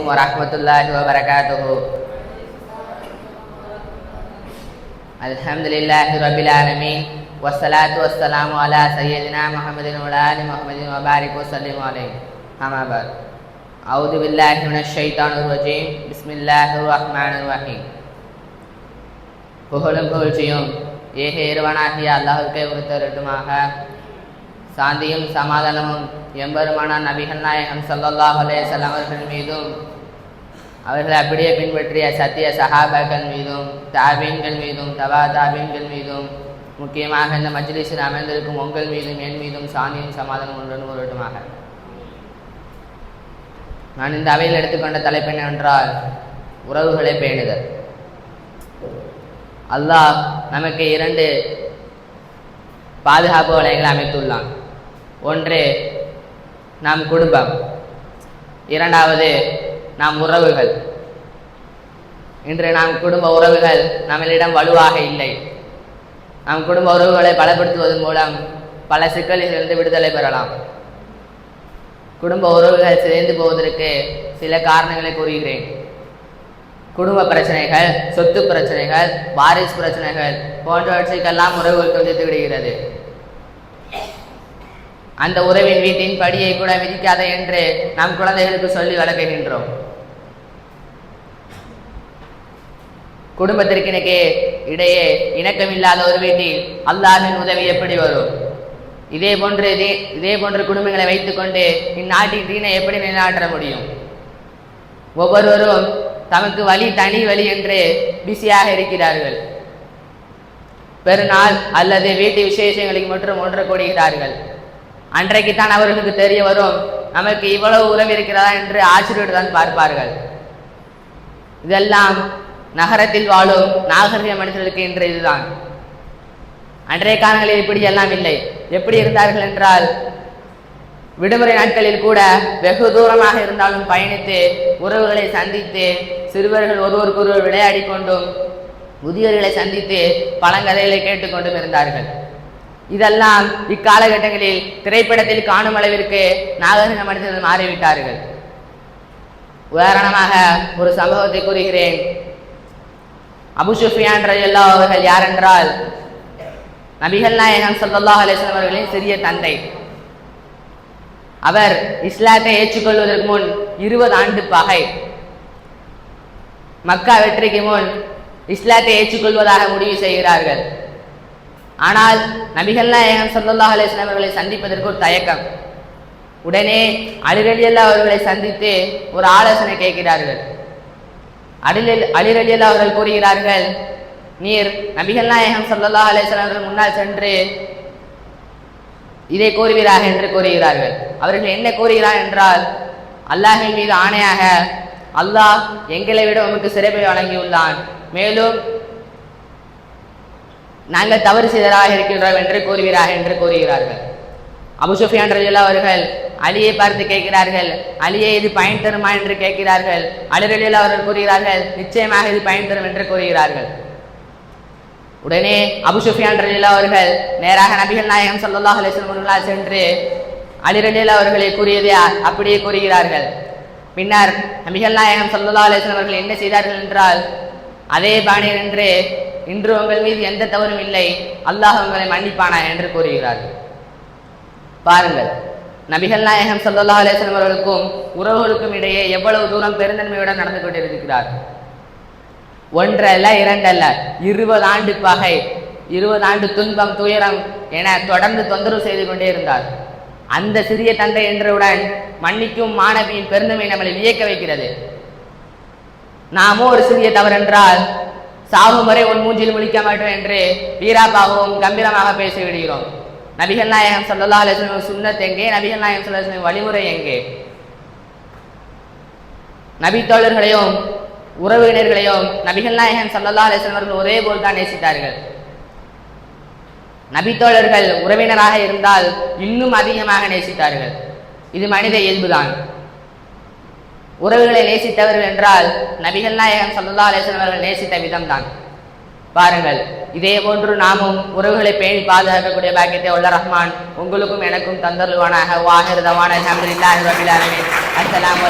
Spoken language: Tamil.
ورحمة الله وبركاته الحمد لله رب العالمين والصلاة والسلام على سيدنا محمد وعلى آل محمد وبارك وسلم عليه أما بعد أعوذ بالله من الشيطان الرجيم بسم الله الرحمن الرحيم புகழும் புகழ்ச்சியும் ஏக இறைவனாகிய அல்லாஹுக்கே உறுத்தரட்டுமாக சாந்தியும் சமாதானமும் எம்பெருமான நபிகள் நாயகம் ஸல்லல்லாஹு அலைஹி அவர்கள் மீதும் அவர்களை அப்படியே பின்பற்றிய சத்திய சஹாபாக்கள் மீதும் தாபீன்கள் மீதும் தவா தாபீன்கள் மீதும் முக்கியமாக இந்த மஜ்லிஸில் அமைந்திருக்கும் உங்கள் மீதும் என் மீதும் சாந்தியும் சமாதானம் உடன் உருட்டுமாக நான் இந்த அவையில் எடுத்துக்கொண்ட தலைப்பு என்னவென்றால் உறவுகளை பேணுதல். அல்லாஹ் நமக்கு இரண்டு பாதுகாப்பு வலைகளை அமைத்துள்ளான். ஒன்று நம் குடும்பம். இரண்டாவது நம் உறவுகள். இன்று நம் குடும்ப உறவுகள் நம்மளிடம் வலுவாக இல்லை. நம் குடும்ப உறவுகளை பலப்படுத்துவதன் மூலம் பல சிக்கலிலிருந்து விடுதலை பெறலாம். குடும்ப உறவுகள் சிதைந்து போவதற்கு சில காரணங்களை கூறுகிறேன். குடும்ப பிரச்சனைகள் சொத்து பிரச்சனைகள் வாரிசு பிரச்சனைகள் போன்றவற்றுக்கெல்லாம் உறவுகள் துண்டித்து விடுகிறது. அந்த உறவின் வீட்டின் படியை கூட விதிக்காத என்று நம் குழந்தைகளுக்கு சொல்லி வளர்க்குகின்றோம் குடும்பத்திற்கு இடையே இணக்கமில்லாத ஒரு வீட்டில் அல்லாஹின் உதவி எப்படி வரும்? இதே போன்று இதே இதே போன்ற குடும்பங்களை வைத்துக்கொண்டு இந்நாட்டின் தீனை எப்படி நிலைநாட்ட முடியும்? ஒவ்வொருவரும் தமக்கு வழி தனி வழி என்று பிஸியாக இருக்கிறார்கள். பெருநாள் அல்லது வீட்டு விசேஷங்களுக்கு மட்டும் ஒன்று கூடுகிறார்கள். அன்றைக்குத்தான் அவர்களுக்கு தெரிய வரும் நமக்கு இவ்வளவு உறவு இருக்கிறதா என்று ஆச்சரியத்துடன் பார்ப்பார்கள். இதெல்லாம் நகரத்தில் வாழும் நாகரிக மனிதர்களுக்கு இன்று இதுதான். அன்றைய காலங்களில் இப்படி எல்லாம் இல்லை. எப்படி இருந்தார்கள் என்றால் விடுமுறை நாட்களில் கூட வெகு தூரமாக இருந்தாலும் பயணித்து உறவுகளை சந்தித்து சிறுவர்கள் ஒருவருக்கொருவர் விளையாடி கொண்டும் முதியோர்களை சந்தித்து பழங்கதைகளை கேட்டுக்கொண்டும் இருந்தார்கள். இதெல்லாம் இக்காலகட்டங்களில் திரைப்படத்தில் காணும் அளவிற்கு நாகரிக மனிதர்கள் மாறிவிட்டார்கள். உதாரணமாக ஒரு சம்பவத்தை கூறுகிறேன். அபு சுஃபியான் அவர்கள் யார் என்றால் நபிகள் நாயகம் சல்லாஹ் அலிஸ்லாம் அவர்களின் சிறிய தந்தை. அவர் இஸ்லாத்தை ஏற்றுக்கொள்வதற்கு முன் இருபது ஆண்டு பகை. மக்கா வெற்றிக்கு முன் இஸ்லாத்தை ஏற்றுக்கொள்வதாக முடிவு செய்கிறார்கள். ஆனால் நபிகள் நாயகம் சல்லா அலிஸ்லாம் அவர்களை சந்திப்பதற்கு ஒரு தயக்கம். உடனே அலிரலியல்லா அவர்களை சந்தித்து ஒரு ஆலோசனை கேட்கிறார்கள். அலில் அலிரலியல்லா அவர்கள் கூறுகிறார்கள் நீர் நபிகள் நாயகம் சல்லா அலிஸ்லாம் அவர்கள் முன்னால் சென்று இதை கூறுவீராக என்று கூறுகிறார்கள். அவர்கள் என்ன கூறுகிறார் என்றால் அல்லாஹின் மீது ஆணையாக அல்லாஹ் எங்களை விட உமக்கு சிறப்பை வழங்கியுள்ளான். மேலும் நாங்கள் தவறு செய்தராக இருக்கின்றோம் என்று கூறுகிறார் என்று கூறுகிறார்கள். அபுசுஃபியான் ரஜிலா அவர்கள் அலியை பார்த்து கேட்கிறார்கள். அலியை இது பயன் தருமா என்று கேட்கிறார்கள். அலி அவர்கள் கூறுகிறார்கள் நிச்சயமாக இது பயன் தரும் என்று கூறுகிறார்கள். உடனே அபுசுஃபியான் சுஃபியான் அவர்கள் நேராக நபிகள் நாயகம் ஸல்லல்லாஹு அலைஹி சென்று அலி அவர்களை கூறியதை அப்படியே கூறுகிறார்கள். பின்னர் நபிகள் நாயகம் ஸல்லல்லாஹு அலைஹி அவர்கள் என்ன செய்தார்கள் என்றால் அதே பாணியில் என்று இன்று உங்கள் மீது எந்த தவறும் இல்லை. அல்லாஹ் உங்களை மன்னிப்பானா என்று கூறுகிறார்கள். பாருங்கள் நபிகள் நாயகம் ஸல்லல்லாஹு அலேசன் அவர்களுக்கும் உறவுகளுக்கும் இடையே எவ்வளவு தூரம் பெருந்தன்மையுடன் நடந்து கொண்டிருக்கிறார் ஒன்றல்ல இரண்டல்ல இருபது ஆண்டு பகை இருபது ஆண்டு துன்பம் துயரம் என தொடர்ந்து தொந்தரவு செய்து கொண்டே இருந்தார். அந்த சிறிய தந்தை என்றவுடன் மன்னிக்கும் மாணவியின் பெருந்தமை நம்மளை வியக்க வைக்கிறது. நாமோ ஒரு சிறிய தவறென்றால் சாகும் வரை உன் மூஞ்சில் முழிக்க மாட்டோம் என்று வீராபாகவும் கம்பீரமாக பேசிவிடுகிறோம். நபிகள் நாயகம் ஸல்லல்லாஹு அலைஹி சுண்ணத் எங்கே? நபிகள் நாயகம் சொல்ல அலைஹி வழிமுறை எங்கே? நபி தோழர்களையும் உறவினர்களையும் நபிகள் நாயகம் ஸல்லல்லாஹு அலைஹி அவர்கள் ஒரே போல் தான் நேசித்தார்கள். நபி தோழர்கள் உறவினராக இருந்தால் இன்னும் அதிகமாக நேசித்தார்கள். இது மனித இயல்புதான். உறவுகளை நேசித்தவர்கள் என்றால் நபிகள் நாயகம் சல்லா அலேசன் அவர்கள் நேசித்த விதம்தான். பாருங்கள் இதே போன்று நாமும் உறவுகளை பேணி பாதுகாக்கக்கூடிய பாக்கியத்தை உள்ள ரஹ்மான் உங்களுக்கும் எனக்கும் தந்தருவானாக வாகிருதமான அல்ஹம்துலில்லாஹி ரபில் ஆலமீன். அஸ்ஸலாமு